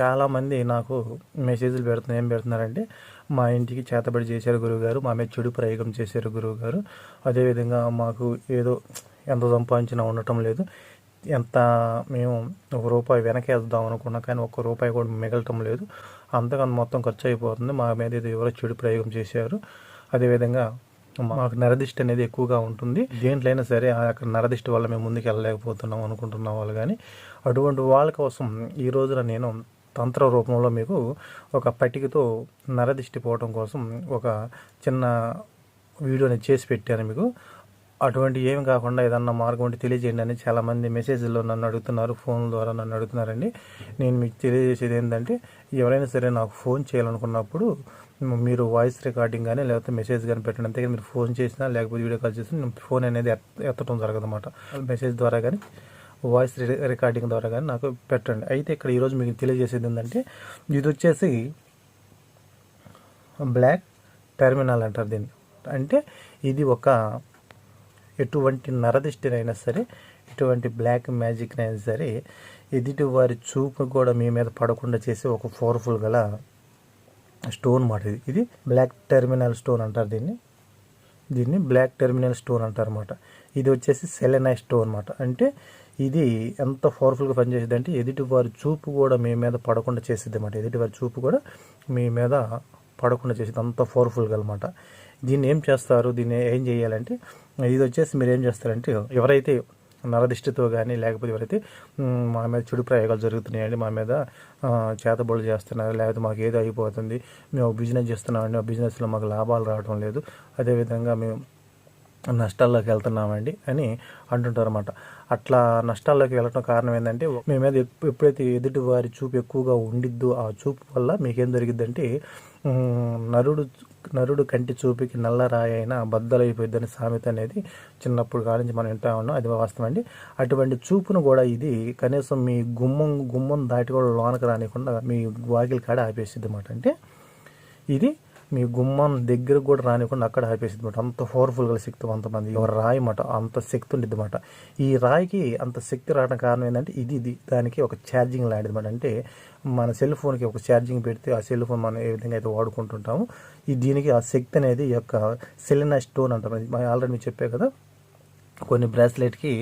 చాలామంది నాకు మెసేజ్లు పెడుతున్న ఏం పెడుతున్నారంటే మా ఇంటికి చేతబడి చేశారు గురువుగారు మా మీద చెడు ప్రయోగం చేశారు గురువుగారు. అదేవిధంగా మాకు ఏదో ఎంత సంపాదించినా ఉండటం లేదు. ఎంత మేము ఒక రూపాయి వెనకేద్దాం అనుకున్నా కానీ ఒక్క రూపాయి కూడా మిగలటం లేదు. అంతకన్నా మొత్తం ఖర్చు అయిపోతుంది. మా మీద ఏదో ఎవరో చెడు ప్రయోగం చేశారు. అదేవిధంగా మాకు నరదిష్టి అనేది ఎక్కువగా ఉంటుంది. దేంట్లో అయినా సరే అక్కడ నరదిష్టి వల్ల మేము ముందుకు వెళ్ళలేకపోతున్నాం అనుకుంటున్న వాళ్ళు కానీ అటువంటి వాళ్ళ కోసం ఈ రోజున నేను తంత్ర రూపంలో మీకు ఒక పట్టికతో నరదిష్టి పోవడం కోసం ఒక చిన్న వీడియోని చేసి పెట్టాను మీకు. అటువంటి ఏమి కాకుండా ఏదన్నా మార్గం ఉంటే తెలియజేయండి అని చాలామంది మెసేజ్లో నన్ను అడుగుతున్నారు ఫోన్ ద్వారా నన్ను అడుగుతున్నారండి. నేను మీకు తెలియజేసేది ఏంటంటే ఎవరైనా సరే నాకు ఫోన్ చేయాలనుకున్నప్పుడు మీరు వాయిస్ రికార్డింగ్ కానీ లేకపోతే మెసేజ్ కానీ పెట్టండి అంతేగాని మీరు ఫోన్ చేసినా లేకపోతే వీడియో కాల్ చేసినా ఫోన్ అనేది ఎత్త- ఎత్తడం జరగదన్నమాట. మెసేజ్ ద్వారా కానీ వాయిస్ రికార్డింగ్ ద్వారా కానీ నాకు పెట్టండి. అయితే ఇక్కడ ఈరోజు మీకు తెలియజేసేది ఏంటంటే ఇది వచ్చేసి బ్లాక్ టెర్మినల్ అంటారు దీన్ని. అంటే ఇది ఒక ఎటువంటి నరదిష్టినైనా సరే ఎటువంటి బ్లాక్ మ్యాజిక్ అయినా సరే ఎదుటి వారి చూపు కూడా మీ మీద పడకుండా చేసే ఒక పవర్ఫుల్ గల స్టోన్ మాట ఇది. ఇది బ్లాక్ టెర్మినల్ స్టోన్ అంటారు దీన్ని. దీన్ని బ్లాక్ టెర్మినల్ స్టోన్ అంటారనమాట ఇది వచ్చేసి సెలెనై స్టోన్ అనమాట అంటే ఇది ఎంత పవర్ఫుల్గా పనిచేసేది అంటే ఎదుటి వారి చూపు కూడా మీ మీద పడకుండా చేసేది అనమాట ఎదుటి వారి చూపు కూడా మీ మీద పడకుండా చేసేది అంత పవర్ఫుల్గా అనమాట దీన్ని ఏం చేస్తారు? దీన్ని ఏం చేయాలంటే ఇది వచ్చేసి మీరు ఏం చేస్తారంటే ఎవరైతే నరదిష్టితో కానీ లేకపోతే ఎవరైతే మా మీద చెడు ప్రయోగాలు జరుగుతున్నాయండి మా మీద చేతబడులు చేస్తున్నారు లేకపోతే మాకు ఏదో అయిపోతుంది మేము బిజినెస్ చేస్తున్నామండి ఆ బిజినెస్లో మాకు లాభాలు రావడం లేదు అదేవిధంగా మేము నష్టాల్లోకి వెళ్తున్నామండి అని అంటుంటారు అనమాట అట్లా నష్టాల్లోకి వెళ్ళటం కారణం ఏంటంటే మీ మీద ఎప్పుడైతే ఎదుటి వారి చూపు ఎక్కువగా ఉండిద్దో ఆ చూపు వల్ల మీకేం జరిగిద్దంటే నరుడు నరుడు కంటి చూపుకి నల్లరాయి అయినా బద్దలైపోయిద్దని సామెత అనేది చిన్నప్పుడు కాడి నుంచి మనం వింటా ఉన్నాం. అది వాస్తవం అండి. అటువంటి చూపును కూడా ఇది కనీసం మీ గుమ్మం గుమ్మం దాటి కూడా లోనకు రానికుండా మీ వాకిలి కాడ ఆపేసిద్ది అన్నమాట అంటే ఇది మీ గుమ్మం దగ్గర కూడా రానికుండా అక్కడ ఆపేసింది అనమాట అంత పవర్ఫుల్గా శక్తివంతమంది ఒక రాయి మాట అంత శక్తి ఉండేది అనమాట ఈ రాయికి అంత శక్తి రావడం కారణం ఏంటంటే ఇది ఇది. దానికి ఒక ఛార్జింగ్ లాంటిది అనమాట అంటే మన సెల్ ఫోన్కి ఒక ఛార్జింగ్ పెడితే ఆ సెల్ ఫోన్ మనం ఏ విధంగా అయితే వాడుకుంటుంటామో ఈ దీనికి ఆ శక్తి అనేది ఈ యొక్క సెలినా స్టోన్ అంటాం ఆల్రెడీ మీకు చెప్పే కదా కొన్ని బ్రాస్లెట్కి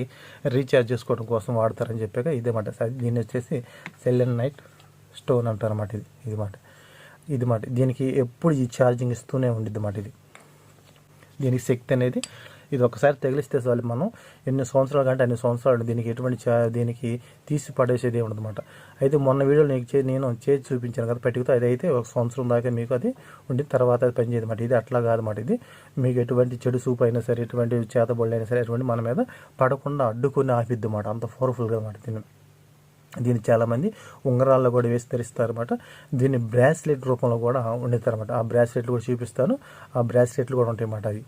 రీఛార్జ్ చేసుకోవడం కోసం వాడతారని చెప్పాక ఇదే మాట. దీన్ని వచ్చేసి సెల్ నైట్ స్టోన్ అంటారు అన్నమాట ఇది ఇది మాట. ఇది మాట. దీనికి ఎప్పుడు ఈ ఛార్జింగ్ ఇస్తూనే ఉండిద్ది మాట ఇది. దీనికి శక్తి అనేది ఇది ఒకసారి తగిలిస్తే చాలు మనం ఎన్ని సంవత్సరాలు కంటే అన్ని సంవత్సరాలు దీనికి ఎటువంటి దీనికి తీసి పడేసేది ఉండదన్నమాట అయితే మొన్న వీడియోలో నీకు నేను చేసి చూపించాను కదా పెట్టుకుతో అది అయితే ఒక సంవత్సరం దాకా మీకు అది ఉండి తర్వాత అది పనిచేయదన్నమాట ఇది అట్లా కాదన్నమాట ఇది. మీకు ఎటువంటి చెడు సూపు అయినా సరే ఎటువంటి చేతబొళ్ళు అయినా సరే ఎటువంటి మన మీద పడకుండా అడ్డుకుని ఆపిద్ది అంత పవర్ఫుల్గా మాట దీన్ని. దీన్ని చాలామంది ఉంగరాల్లో కూడా వేసి ధరిస్తారు అనమాట దీన్ని బ్రాస్లెట్ రూపంలో కూడా వండుతారనమాట ఆ బ్రాస్లెట్లు కూడా చూపిస్తాను. ఆ బ్రాస్లెట్లు కూడా ఉంటాయి అన్నమాట అవి.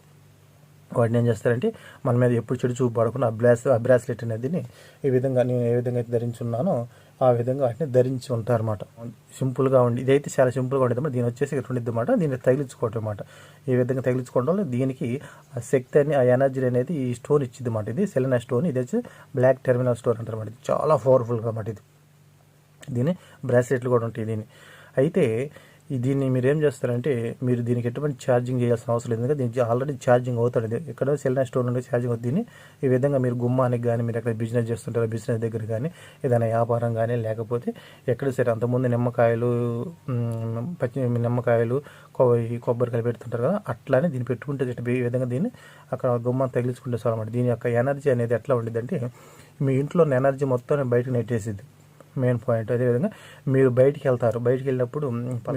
వాటిని ఏం చేస్తారంటే మన మీద ఎప్పుడు చెడు చూపు పడకుండా ఆ బ్రాస్ ఆ బ్రాస్లెట్ అనేది ఈ విధంగా నేను ఏ విధంగా అయితే ధరించున్నానో ఆ విధంగా వాటిని ధరించి ఉంటారన్నమాట. సింపుల్గా ఉండి ఇదైతే చాలా సింపుల్గా ఉండేది దీని వచ్చేసి ఇట్లా ఉండిద్ది అనమాట దీన్ని తగిలించుకోవటం అనమాట ఈ విధంగా తగిలించుకోవడం వల్ల దీనికి ఆ శక్తి అని ఆ ఎనర్జీ అనేది ఈ స్టోన్ ఇచ్చింది అనమాట ఇది సెలెనా స్టోన్ ఇది వచ్చి బ్లాక్ టెర్మినల్ స్టోన్ అంటారు అనమాట ఇది చాలా పవర్ఫుల్గా అనమాట ఇది. దీని బ్రాస్లెట్లు కూడా ఉంటాయి దీన్ని అయితే దీన్ని మీరు ఏం చేస్తారంటే మీరు దీనికి ఎటువంటి ఛార్జింగ్ చేయాల్సిన అవసరం లేదు. దీనికి ఆల్రెడీ ఛార్జింగ్ అవుతాడు ఎక్కడ సెల్ స్టోర్ నుండి ఛార్జింగ్ అవుతుంది. దీన్ని ఈ విధంగా మీరు గుమ్మానికి కానీ మీరు ఎక్కడ బిజినెస్ చేస్తుంటారో బిజినెస్ దగ్గర కానీ ఏదైనా వ్యాపారం కానీ లేకపోతే ఎక్కడ సరే అంతకుముందు నిమ్మకాయలు పచ్చి నిమ్మకాయలు కొ- కొబ్బరికాయలు పెడుతుంటారు కదా అట్లానే దీన్ని పెట్టుకుంటే ఈ విధంగా దీన్ని అక్కడ గుమ్మ తగిలించుకుంటే సార్ అన్నమాట. దీని యొక్క ఎనర్జీ అనేది ఎట్లా ఉండిద్దంటే మీ ఇంట్లో ఉన్న ఎనర్జీ మొత్తం బయటకు నెట్టేసిద్ది. Main point. అదేవిధంగా మీరు బయటికి వెళ్తారు. బయటికి వెళ్ళినప్పుడు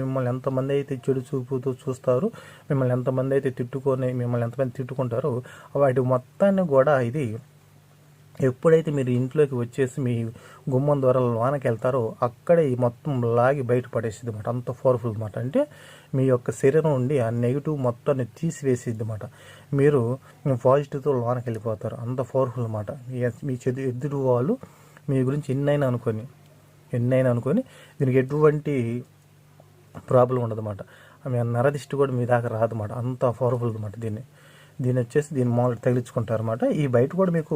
మిమ్మల్ని ఎంతమంది అయితే చెడు చూపుతూ చూస్తారు మిమ్మల్ని ఎంతమంది అయితే తిట్టుకొని మిమ్మల్ని ఎంతమంది తిట్టుకుంటారో వాటి మొత్తాన్ని కూడా ఇది ఎప్పుడైతే మీరు ఇంట్లోకి వచ్చేసి మీ గుమ్మం ద్వారా లోనకి వెళ్తారో అక్కడే ఈ మొత్తం లాగి బయట పడేసిద్ది అనమాట అంత పవర్ఫుల్ అనమాట అంటే మీ యొక్క శరీరం నుండి ఆ నెగిటివ్ మొత్తాన్ని తీసివేసిద్ది అనమాట మీరు పాజిటివ్తో లోనకి వెళ్ళిపోతారు. అంత పవర్ఫుల్ అనమాట మీ చెడు ఎదురు వాళ్ళు మీ గురించి ఎన్నైనా అనుకొని. ఎన్నైనా అనుకొని దీనికి ఎటువంటి ప్రాబ్లం ఉండదన్నమాట. ఆమె నరదిష్టి కూడా మీ దాకా రాదన్నమాట. అంత పవర్ఫుల్ అనమాట దీన్ని. దీని వచ్చేసి దీని మామూలు తగిలించుకుంటారు అనమాట ఈ బయట కూడా మీకు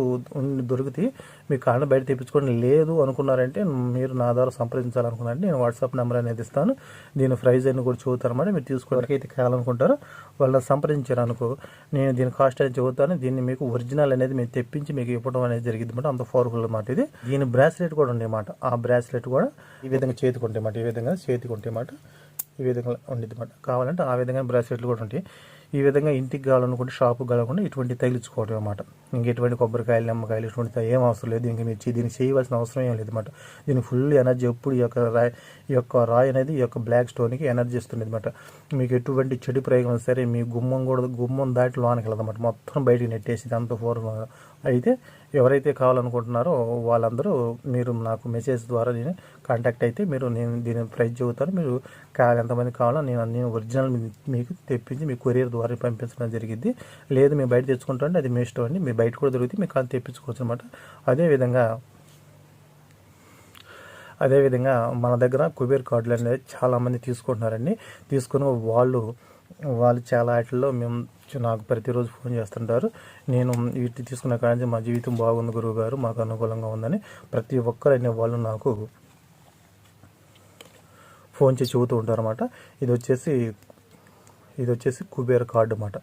దొరికితే మీ మీకు బయట తెప్పించుకోండి. లేదు అనుకున్నారంటే మీరు నా ద్వారా సంప్రదించాలనుకున్నారంటే నేను వాట్సాప్ నెంబర్ అనేది ఇస్తాను. దీని ప్రైజ్ అని కూడా చూపుతారు అనమాట మీరు తీసుకోవడానికి అయితే కావాలనుకుంటారో వాళ్ళని సంప్రదించారు అనుకో నేను దీని కాస్ట్ అనేది చెబుతాను. దీన్ని మీకు ఒరిజినల్ అనేది మేము తెప్పించి మీకు ఇవ్వడం అనేది జరిగింది అనమాట అంత పవర్ఫుల్ అనమాట ఇది. దీని బ్రాస్లెట్ కూడా ఉండేమాట ఆ బ్రాస్లెట్ కూడా ఈ విధంగా చేతికి ఉంటాయి ఈ విధంగా చేతికి ఉంటాయి ఈ విధంగా ఉండేది అనమాట కావాలంటే ఆ విధంగా బ్రాస్లెట్లు కూడా ఉంటాయి. ఈ విధంగా ఇంటికి కావాలనుకుంటే షాపు కావాలనుకుంటే ఇటువంటి తగిలించుకోవడం అనమాట ఇంక ఎటువంటి కొబ్బరికాయలు నిమ్మకాయలు ఇటువంటి ఏం అవసరం లేదు. ఇంక మిర్చి దీన్ని దీనికి చేయవలసిన అవసరం ఏం లేదు అనమాట దీనికి ఫుల్ ఎనర్జీ ఎప్పుడు ఈ యొక్క రాయి ఈ యొక్క రాయి అనేది ఈ యొక్క బ్లాక్ స్టోన్కి ఎనర్జీ ఇస్తుంది అనమాట మీకు ఎటువంటి చెడు ప్రయోగం సరే మీ గుమ్మం కూడా గుమ్మం దాటి లోనికి వెళ్ళదన్నమాట. మొత్తం బయటికి నెట్టేసి దాంతో ఫోర్ అయితే ఎవరైతే కావాలనుకుంటున్నారో వాళ్ళందరూ మీరు నాకు మెసేజ్ ద్వారా నేను కాంటాక్ట్ అయితే మీరు నేను దీని ప్రైస్ చెబుతాను. మీరు కావాలి ఎంతమంది కావాలో నేను నేను ఒరిజినల్ మీకు తెప్పించి మీ కొరియర్ ద్వారా పంపించడం జరిగింది. లేదు మీరు బయట తెచ్చుకుంటారంటే అది మీ ఇష్టం అండి. మీరు బయట కూడా దొరికితే మీకు కాదు తెప్పించుకోవచ్చు అనమాట అదేవిధంగా అదేవిధంగా మన దగ్గర కుబేర్ కార్డులు అనేది చాలామంది తీసుకుంటున్నారండి. తీసుకుని వాళ్ళు వాళ్ళు చాలా వాటిల్లో మేము నాకు ప్రతిరోజు ఫోన్ చేస్తుంటారు. నేను వీటి తీసుకున్న కానీ మా జీవితం బాగుంది గురువు గారు మాకు అనుకూలంగా ఉందని ప్రతి ఒక్కరు అనే వాళ్ళు నాకు ఫోన్ చేసి చెబుతూ ఉంటారు అనమాట ఇది వచ్చేసి ఇది వచ్చేసి కుబేర్ కార్డు అన్నమాట.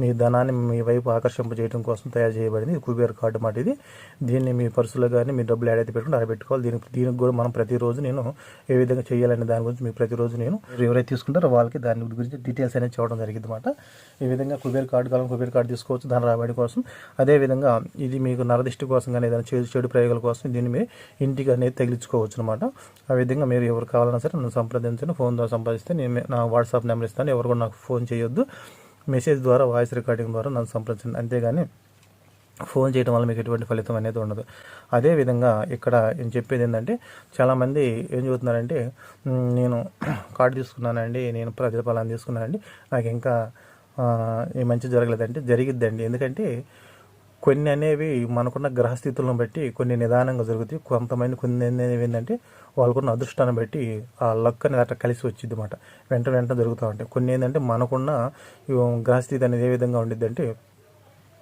మీ ధనాన్ని మీ వైపు ఆకర్షింపజేయడం కోసం తయారు చేయబడింది కుబేర్ కార్డు మాట ఇది. దీన్ని మీ పర్సులో కానీ మీ డబ్బులు ఏడైతే పెట్టుకుంటే అలా పెట్టుకోవాలి. దీనికి దీనికి కూడా మనం ప్రతిరోజు నేను ఏ విధంగా చేయాలనే దాని గురించి మీకు ప్రతిరోజు నేను ఎవరైతే తీసుకుంటారో వాళ్ళకి దాని గురించి డీటెయిల్స్ అనేది చెప్పడం జరిగింది అనమాట ఈ విధంగా కుబేర్ కార్డు కాలం కుబేర్ కార్డు తీసుకోవచ్చు ధన రాబడి కోసం. అదే విధంగా ఇది మీకు నరదిష్టి కోసం కానీ ఏదైనా చెడు చెడు ప్రయోగాల కోసం దీన్ని మీరు ఇంటికి అనేది తగిలించుకోవచ్చు అనమాట ఆ విధంగా మీరు ఎవరు కావాలన్నా సరే నన్ను సంప్రదించండి. ఫోన్ ద్వారా సంపాదిస్తే నేను నా వాట్సాప్ నెంబర్ ఇస్తాను. ఎవరు కూడా నాకు ఫోన్ చేయొద్దు. మెసేజ్ ద్వారా వాయిస్ రికార్డింగ్ ద్వారా నన్ను సంప్రదించండి. అంతేగాని ఫోన్ చేయడం వల్ల మీకు ఎటువంటి ఫలితం అనేది ఉండదు. అదేవిధంగా ఇక్కడ నేను చెప్పేది ఏంటంటే చాలామంది ఏం చెబుతున్నారంటే నేను కార్డు తీసుకున్నానండి నేను ప్రతిఫలాన్ని తీసుకున్నానండి నాకు ఇంకా ఆ, మంచి జరగలేదంటే జరిగిద్దండి. ఎందుకంటే కొన్ని అనేవి మనకున్న గ్రహస్థితులను బట్టి కొన్ని నిదానంగా జరుగుతాయి. కొంతమంది కొన్ని అనేవి ఏంటంటే వాళ్ళకున్న అదృష్టాన్ని బట్టి ఆ లక్ అనేది అట్లా కలిసి వచ్చింది అనమాట వెంట వెంట జరుగుతూ ఉంటాయి. కొన్ని ఏంటంటే మనకున్న గ్రహస్థితి అనేది ఏ విధంగా ఉండిద్ది అంటే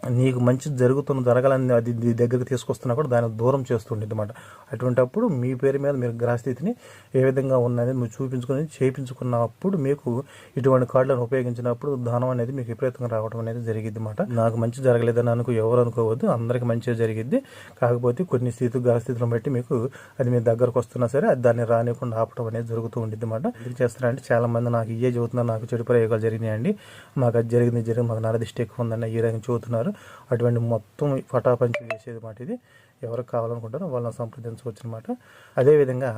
నీకు మంచి జరుగుతున్న జరగాలని అది దగ్గరికి తీసుకొస్తున్నా కూడా దాన్ని దూరం చేస్తుండేది అనమాట అటువంటప్పుడు మీ పేరు మీద మీరు గ్రహస్థితిని ఏ విధంగా ఉన్నది మీరు చూపించుకొని చేయించుకున్నప్పుడు మీకు ఇటువంటి కార్డులను ఉపయోగించినప్పుడు ధనం అనేది మీకు విపరీతంగా రావడం అనేది జరిగింది అనమాట నాకు మంచి జరగలేదని అనుకో ఎవరు అనుకోవద్దు అందరికీ మంచిగా జరిగింది కాకపోతే కొన్ని స్థితి గ్రహస్థితులను బట్టి మీకు అది మీ దగ్గరకు వస్తున్నా సరే అది దాన్ని రానివ్వకుండా ఆపడం అనేది జరుగుతూ ఉండిద్ది అనమాట ఏం చేస్తారంటే చాలా మంది నాకు ఇయ్యే చదువుతున్నారు నాకు చెడు ప్రయోగాలు జరిగినాయండి. మాకు అది జరిగింది జరిగింది మాకు నరదిష్టి ఎక్కువ ఉందని ఈ రకంగా అటువంటి మొత్తం పటాపంచి చేసేది మాట ఇది. ఎవరికి కావాలనుకుంటారో వాళ్ళని సంప్రదించవచ్చు అనమాట అదేవిధంగా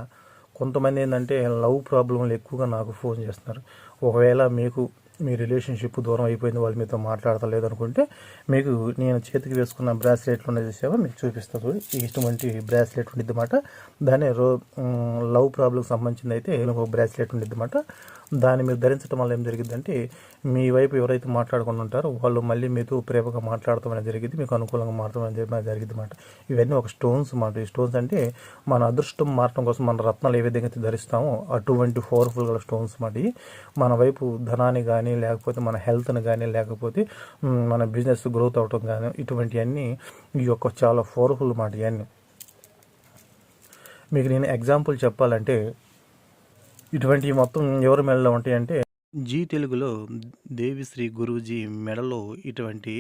కొంతమంది ఏంటంటే లవ్ ప్రాబ్లంలు ఎక్కువగా నాకు ఫోన్ చేస్తున్నారు. ఒకవేళ మీకు మీ రిలేషన్షిప్ దూరం అయిపోయింది వాళ్ళు మీతో మాట్లాడతలేదు అనుకుంటే మీకు నేను చేతికి వేసుకున్న బ్రాస్లెట్లు ఉన్నది చూసావా? మీకు చూపిస్తాను ఇటువంటి బ్రాస్లెట్ ఉండిద్ది అనమాట దాని రో లవ్ ప్రాబ్లంకి సంబంధించింది అయితే ఒక బ్రాస్లెట్ ఉండిద్ది అనమాట దాన్ని మీరు ధరించడం వల్ల ఏం జరిగిందంటే మీ వైపు ఎవరైతే మాట్లాడుకుని ఉంటారో వాళ్ళు మళ్ళీ మీతో ప్రేమగా మాట్లాడటం అనేది జరిగింది మీకు అనుకూలంగా మారడం అనేది జరిగింది అన్నమాట ఇవన్నీ ఒక స్టోన్స్ అన్నమాట ఈ స్టోన్స్ అంటే మన అదృష్టం మారటం కోసం మన రత్నాలు ఏ విధంగా అయితే ధరిస్తామో అటువంటి పవర్ఫుల్ గల స్టోన్స్ మాట. మన వైపు ధనాన్ని కానీ లేకపోతే మన హెల్త్ని కానీ లేకపోతే మన బిజినెస్ గ్రోత్ అవటం కానీ ఇటువంటివన్నీ ఈ యొక్క చాలా పవర్ఫుల్ మాట ఇవన్నీ మీకు నేను ఎగ్జాంపుల్ చెప్పాలంటే ఇటువంటివి మొత్తం ఎవరి మెడలో ఉంటాయి అంటే? జీ తెలుగులో దేవిశ్రీ గురూజీ మెడలో ఇటువంటి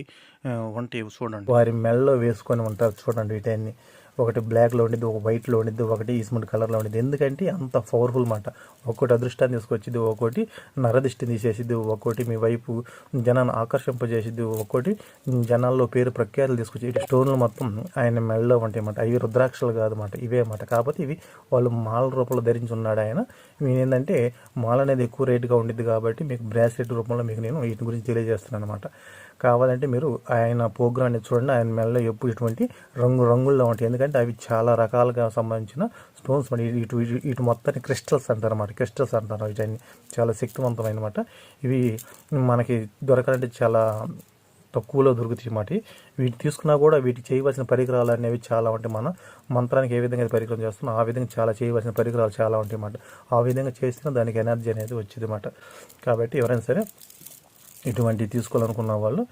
ఉంటాయి చూడండి. వారి మెడలో వేసుకొని ఉంటారు చూడండి వీటన్ని ఒకటి బ్లాక్లో ఉండిద్ది ఒక వైట్లో ఉండిద్ది ఒకటి ఈస్మెంట్ కలర్లో ఉండిద్ది. ఎందుకంటే అంత పవర్ఫుల్ మాట. ఒక్కటి అదృష్టాన్ని తీసుకొచ్చిద్ది ఒక్కోటి నరదిష్టిని తీసేసిద్ది ఒక్కోటి మీ వైపు జనాన్ని ఆకర్షింపజేసిద్ది ఒక్కోటి జనాల్లో పేరు ప్రఖ్యాతులు తీసుకొచ్చి ఇటు స్టోన్లు మొత్తం ఆయన మెడలో ఉంటాయి అన్నమాట అవి రుద్రాక్షలు కాదన్నమాట ఇవే అన్నమాట కాకపోతే ఇవి వాళ్ళు మాల రూపంలో ధరించి ఉన్నాడు ఆయన. ఇవి ఏంటంటే మాల అనేది ఎక్కువ రేటుగా ఉండిద్ది కాబట్టి మీకు బ్రాస్లెట్ రూపంలో మీకు నేను వీటి గురించి తెలియజేస్తున్నాను అనమాట కావాలంటే మీరు ఆయన ప్రోగ్రామ్ అనేది చూడండి. ఆయన మెడలో ఎప్పుడు ఇటువంటి రంగు రంగుల్లో ఉంటాయి. ఎందుకంటే అవి చాలా రకాలుగా సంబంధించిన స్టోన్స్ మరి ఇటు ఇటు మొత్తాన్ని క్రిస్టల్స్ అంటారు అన్నమాట క్రిస్టల్స్ అంటారు ఇవన్నీ చాలా శక్తివంతమైన అనమాట ఇవి మనకి దొరకాలంటే చాలా తక్కువలో దొరుకుతాయి అన్నమాట. వీటి తీసుకున్నా కూడా వీటికి చేయవలసిన పరికరాలు అనేవి చాలా ఉంటాయి. మన మంత్రానికి ఏ విధంగా పరికరం చేస్తున్నాం ఆ విధంగా చాలా చేయవలసిన పరికరాలు చాలా ఉంటాయి అన్నమాట. ఆ విధంగా చేస్తే దానికి ఎనర్జీ అనేది వచ్చేది అన్నమాట. కాబట్టి ఎవరైనా సరే ఇటువంటివి తీసుకోవాలనుకున్న వాళ్ళు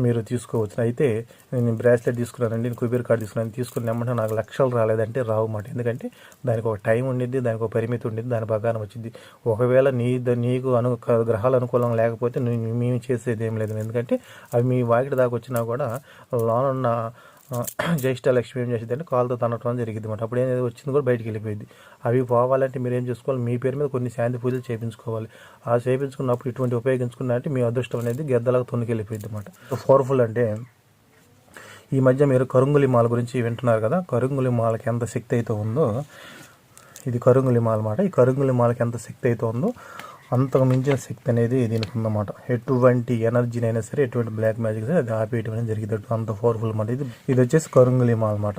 మీరు తీసుకోవచ్చు. అయితే నేను బ్రాస్లెట్ తీసుకున్నానండి నేను కుబేర్ కార్డు తీసుకున్నాను తీసుకుని నెమ్మంటే నాకు లక్షలు రాలేదంటే రావు మాట. ఎందుకంటే దానికి ఒక టైం ఉండిద్ది దానికి ఒక పరిమితి ఉండిద్ది దాని ప్రకారం వచ్చింది ఒకవేళ నీ ద- నీకు అను గ్రహాలు అనుకూలం లేకపోతే మేము చేసేది ఏం లేదు. ఎందుకంటే అవి మీ వాకిటి దాకా వచ్చినా కూడా లోనున్న జ్యేష్ఠ లక్ష్మి ఏం చేసేది అంటే కాలుతో తనటం జరిగింది అనమాట అప్పుడు ఏం వచ్చింది కూడా బయటికి వెళ్ళిపోయింది. అవి పోవాలంటే మీరు ఏం చేసుకోవాలి? మీ పేరు మీద కొన్ని శాంతి పూజలు చేయించుకోవాలి ఆ చేయించుకున్నప్పుడు ఇటువంటి ఉపయోగించుకున్నట్టు మీ అదృష్టం అనేది గెద్దలకు తొనికెళ్ళిపోయింది అనమాట పవర్ఫుల్ అంటే ఈ మధ్య మీరు కరుంగులి మాల గురించి వింటున్నారు కదా? కరుంగులి మాలకి ఎంత శక్తి అయితే ఉందో ఇది కరుంగులి మాల అన్నమాట. ఈ కరుంగులి మాలకి ఎంత శక్తి అయితే ఉందో అంతకు మించిన శక్తి అనేది దీనికి ఉందన్నమాట. ఎటువంటి ఎనర్జీనైనా సరే ఎటువంటి బ్లాక్ మ్యాజిక్ సరే అది ఆపేయటం అనేది జరిగేటట్టు అంత పవర్ఫుల్ అన్నమాట. ఇది ఇది వచ్చేసి కరుంగులీమా అనమాట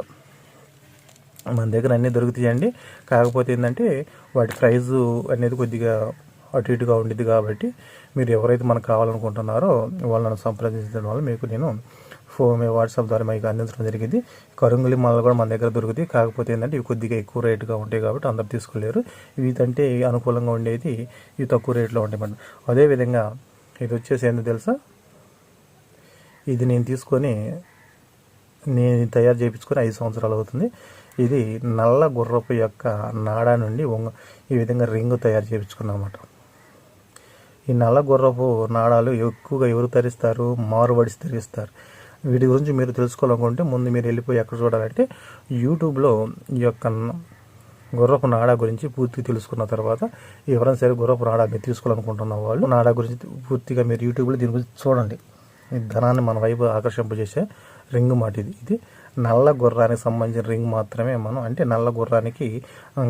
మన దగ్గర అన్నీ దొరుకుతాయండి కాకపోతే ఏంటంటే వాటి ప్రైజు అనేది కొద్దిగా అటు ఇటుగా ఉండిద్ది కాబట్టి మీరు ఎవరైతే మనకు కావాలనుకుంటున్నారో వాళ్ళని సంప్రదించడం వల్ల మీకు నేను ఫోన్ వాట్సాప్ ద్వారా మీకు అందించడం జరిగింది. కరుంగులి మాలలు కూడా మన దగ్గర దొరుకుతాయి. కాకపోతే ఏంటంటే ఇవి కొద్దిగా ఎక్కువ రేటుగా ఉంటాయి కాబట్టి అందరు తీసుకోలేరు. ఇవి అంటే అనుకూలంగా ఉండేది ఇవి తక్కువ రేట్లో ఉంటాయి మేడం. అదేవిధంగా ఇది వచ్చేసి ఏంటో తెలుసా? ఇది నేను తీసుకొని నేను తయారు చేయించుకొని ఐదు సంవత్సరాలు అవుతుంది. ఇది నల్ల గుర్రపు యొక్క నాడా నుండి వంగ ఈ విధంగా రింగ్ తయారు చేయించుకున్నాను అనమాట ఈ నల్ల గుర్రపు నాడాలు ఎక్కువగా ఎవరు తరిస్తారు మారుబడిసి తరిస్తారు వీటి గురించి మీరు తెలుసుకోవాలనుకుంటే ముందు మీరు వెళ్ళిపోయి ఎక్కడ చూడాలంటే యూట్యూబ్లో ఈ యొక్క గుర్రపు నాడా గురించి పూర్తిగా తెలుసుకున్న తర్వాత ఎవరైనా సరే గుర్రపు నాడా మీరు తీసుకోవాలనుకుంటున్న వాళ్ళు నాడా గురించి పూర్తిగా మీరు యూట్యూబ్లో దీని గురించి చూడండి. ఈ ధనాన్ని మన వైపు ఆకర్షింపజేసే రింగ్ మాట ఇది. ఇది నల్ల గుర్రానికి సంబంధించిన రింగ్ మాత్రమే మనం అంటే నల్ల గుర్రానికి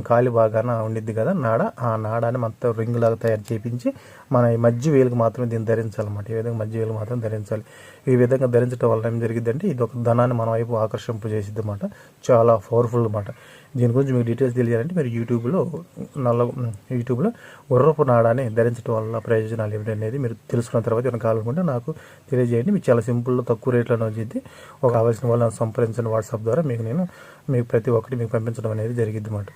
కాలి బాగాన ఉండిద్ది కదా నాడ. ఆ నాడాన్ని మొత్తం రింగ్ లాగా తయారు చేయించి మన ఈ మధ్య వేలుకు మాత్రమే దీన్ని ధరించాలన్నమాట. ఈ విధంగా మధ్య వేలు మాత్రం ధరించాలి. ఈ విధంగా ధరించడం వల్ల ఏం జరిగిందంటే ఇది ఒక ధనాన్ని మన వైపు ఆకర్షింపజేసిద్ది అనమాట చాలా పవర్ఫుల్ అన్నమాట. దీని గురించి మీకు డీటెయిల్స్ తెలియాలంటే మీరు యూట్యూబ్లో నల్ల యూట్యూబ్లో ఉర్రపు నాడాన్ని ధరించడం వల్ల ప్రయోజనాలు ఏమిటి అనేది మీరు తెలుసుకున్న తర్వాత ఏమైనా కావాలనుకుంటే నాకు తెలియజేయండి. మీకు చాలా సింపుల్లో తక్కువ రేట్లోనే వచ్చింది ఒక కావాల్సిన వాళ్ళని సంప్రదించిన వాట్సాప్ ద్వారా. మీకు నేను మీకు ప్రతి ఒక్కటి మీకు పంపించడం అనేది జరిగింది అన్నమాట